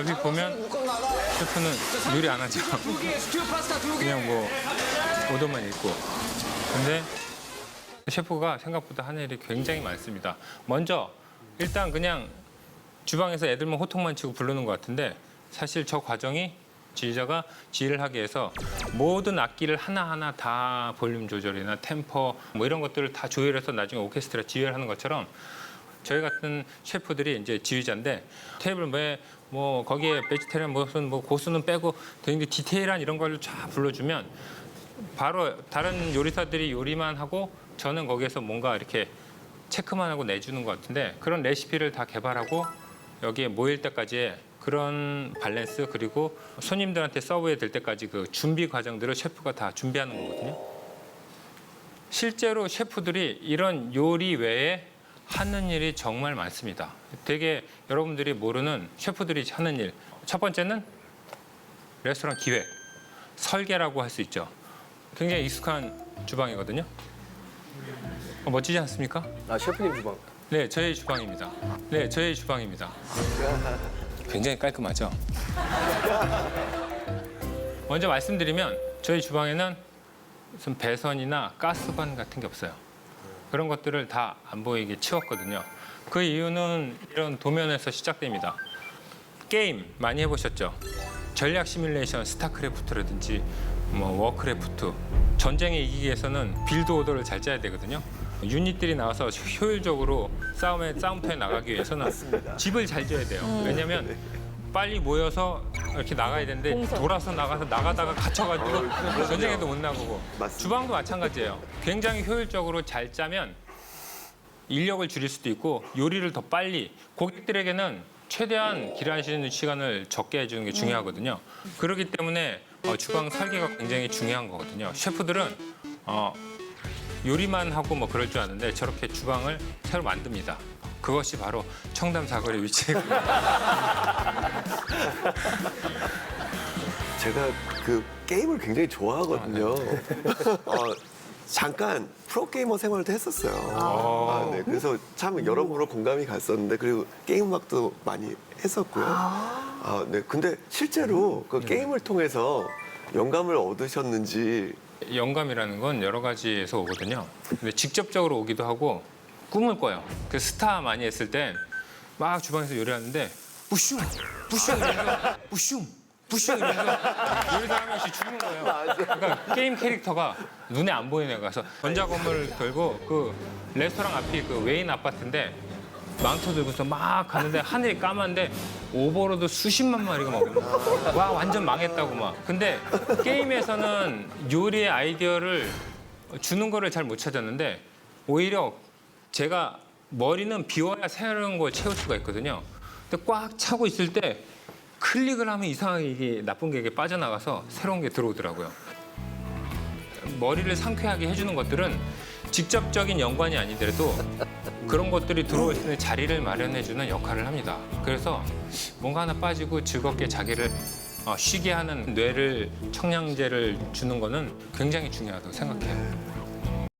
여기 보면 셰프는 요리 안 하죠. 그냥 뭐 오더만 읽고. 근데 셰프가 생각보다 하는 일이 굉장히 많습니다. 먼저 일단 그냥 주방에서 애들만 호통만 치고 부르는 것 같은데 사실 저 과정이 지휘자가 지휘를 하기 위해서 모든 악기를 하나하나 다 볼륨 조절이나 템포 뭐 이런 것들을 다 조율해서 나중에 오케스트라 지휘를 하는 것처럼 저희 같은 셰프들이 이제 지휘자인데 테이블 왜 뭐 거기에 베지테리언 무슨 뭐 고수는 빼고 되게 디테일한 이런 걸 쫙 불러주면 바로 다른 요리사들이 요리만 하고 저는 거기에서 뭔가 이렇게 체크만 하고 내주는 것 같은데 그런 레시피를 다 개발하고 여기에 모일 때까지 그런 밸런스 그리고 손님들한테 서브해 될 때까지 그 준비 과정들을 셰프가 다 준비하는 거거든요. 실제로 셰프들이 이런 요리 외에 하는 일이 정말 많습니다. 되게 여러분들이 모르는 셰프들이 하는 일. 첫 번째는 레스토랑 기획, 설계라고 할 수 있죠. 굉장히 익숙한 주방이거든요. 어, 멋지지 않습니까? 아 셰프님 주방. 네, 저희 주방입니다. 네, 저희 주방입니다. 굉장히 깔끔하죠. 먼저 말씀드리면 저희 주방에는 무슨 배선이나 가스관 같은 게 없어요. 그런 것들을 다 안 보이게 치웠거든요. 그 이유는 이런 도면에서 시작됩니다. 게임 많이 해보셨죠? 전략 시뮬레이션, 스타크래프트라든지 뭐 워크래프트 전쟁에 이기기 위해서는 빌드 오더를 잘 짜야 되거든요. 유닛들이 나와서 효율적으로 싸움에 싸움터에 나가기 위해서는 집을 잘 지어야 돼요. 왜냐하면 빨리 모여서 이렇게 나가야 되는데 돌아서 나가서 나가다가 갇혀가지고 전쟁에도 못 나가고 주방도 마찬가지예요. 굉장히 효율적으로 잘 짜면 인력을 줄일 수도 있고 요리를 더 빨리 고객들에게는 최대한 기다리시는 시간을 적게 해주는 게 중요하거든요. 그렇기 때문에 어, 주방 설계가 굉장히 중요한 거거든요. 셰프들은 어, 요리만 하고 뭐 그럴 줄 아는데 저렇게 주방을 새로 만듭니다. 그것이 바로 청담 사거리 위치에 제가 그 게임을 굉장히 좋아하거든요. 네. 어, 잠깐 프로게이머 생활도 했었어요. 아, 네. 그래서 참 여러모로 공감이 갔었는데 그리고 게임 음악도 많이 했었고요. 아, 네. 근데 실제로 그 게임을 통해서 영감을 얻으셨는지 영감이라는 건 여러 가지에서 오거든요. 근데 직접적으로 오기도 하고 꿈을 꿔요. 그 스타 많이 했을 땐막 주방에서 요리하는데 부슝 부슝 이러면서 부슝 부슝 이러면서 요리사 한 명씩 죽는 거예요. 그러니까 게임 캐릭터가 눈에 안 보이는 애가 그래서 전자 건물을 들고 그 레스토랑 앞이 그 웨인 아파트인데 망토 들고서 막 가는데 하늘이 까만데 오버로드 수십만 마리가 막 오는 거야. 와 완전 망했다고 막. 근데 게임에서는 요리의 아이디어를 주는 거를 잘 못 찾았는데 오히려 제가 머리는 비워야 새로운 걸 채울 수가 있거든요. 근데 꽉 차고 있을 때 클릭을 하면 이상하게 이게 나쁜 게 빠져나가서 새로운 게 들어오더라고요. 머리를 상쾌하게 해주는 것들은 직접적인 연관이 아니더라도 그런 것들이 들어올 수 있는 자리를 마련해주는 역할을 합니다. 그래서 뭔가 하나 빠지고 즐겁게 자기를 어, 쉬게 하는 뇌를 청량제를 주는 거는 굉장히 중요하다고 생각해요.